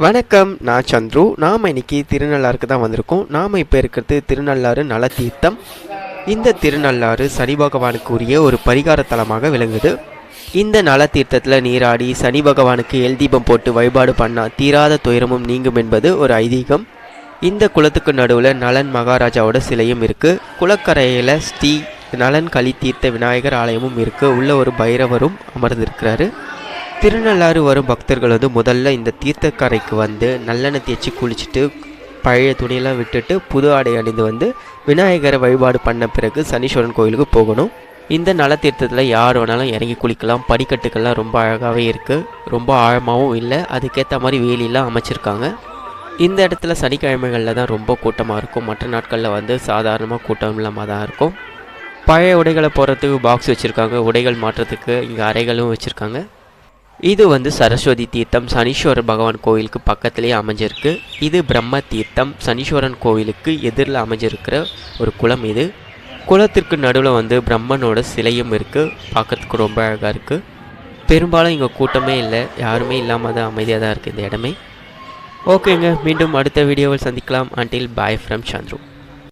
வணக்கம் நான் சந்துரு. நாம் இன்னைக்கு திருநள்ளாருக்கு தான் வந்திருக்கோம். நாம் இப்போ இருக்கிறது திருநள்ளாறு நலத்தீர்த்தம். இந்த திருநள்ளாறு சனி பகவானுக்கு உரிய ஒரு பரிகார தலமாக விளங்குது. இந்த நலத்தீர்த்தத்தில் நீராடி சனி பகவானுக்கு எல் தீபம் போட்டு வழிபாடு பண்ணால் தீராத துயரமும் நீங்கும் என்பது ஒரு ஐதீகம். இந்த குளத்துக்கு நடுவில் நலன் மகாராஜாவோட சிலையும் இருக்குது குளக்கரையில் ஸ்ரீ நலன் களி தீர்த்த விநாயகர் ஆலயமும் இருக்குது உள்ள ஒரு பைரவரும் அமர்ந்திருக்கிறாரு. திருநள்ளாறு வரும் பக்தர்கள் வந்து முதல்ல இந்த தீர்த்தக்கரைக்கு வந்து நல்லெண்ணெய் தேய்ச்சி குளிச்சுட்டு பழைய துணியெல்லாம் விட்டுட்டு புது ஆடை அணிந்து வந்து விநாயகரை வழிபாடு பண்ண பிறகு சனீஸ்வரன் கோயிலுக்கு போகணும். இந்த நலத்தீர்த்தத்தில் யார் வேணாலும் இறங்கி குளிக்கலாம். படிக்கட்டுக்கள்லாம் ரொம்ப அழகாகவே இருக்குது ரொம்ப ஆழமாகவும் இல்லை. அதுக்கேற்ற மாதிரி வேலியெல்லாம் அமைச்சிருக்காங்க. இந்த இடத்துல சனிக்கிழமைகளில் தான் ரொம்ப கூட்டமாக இருக்கும். மற்ற நாட்களில் வந்து சாதாரணமாக கூட்டம் இல்லாமல் தான் இருக்கும். பழைய உடைகளை போடுறதுக்கு பாக்ஸ் வச்சுருக்காங்க. உடைகள் மாற்றுறதுக்கு இங்கே அறைகளும் வச்சுருக்காங்க. இது வந்து சரஸ்வதி தீர்த்தம். சனீஸ்வரர் பகவான் கோயிலுக்கு பக்கத்துலேயே அமைஞ்சிருக்கு. இது பிரம்ம தீர்த்தம். சனீஸ்வரன் கோயிலுக்கு எதிரில் அமைஞ்சிருக்கிற ஒரு குளம் இது. குளத்திற்கு நடுவில் வந்து பிரம்மனோட சிலையும் இருக்குது பார்க்கறதுக்கு ரொம்ப அழகாக இருக்குது பெரும்பாலும் இங்கே கூட்டமே இல்லை. யாருமே இல்லாமல் தான் அமைதியாக தான் இருக்குது இந்த இடமே. ஓகேங்க. மீண்டும் அடுத்த வீடியோவில் சந்திக்கலாம். Until bye from Chandru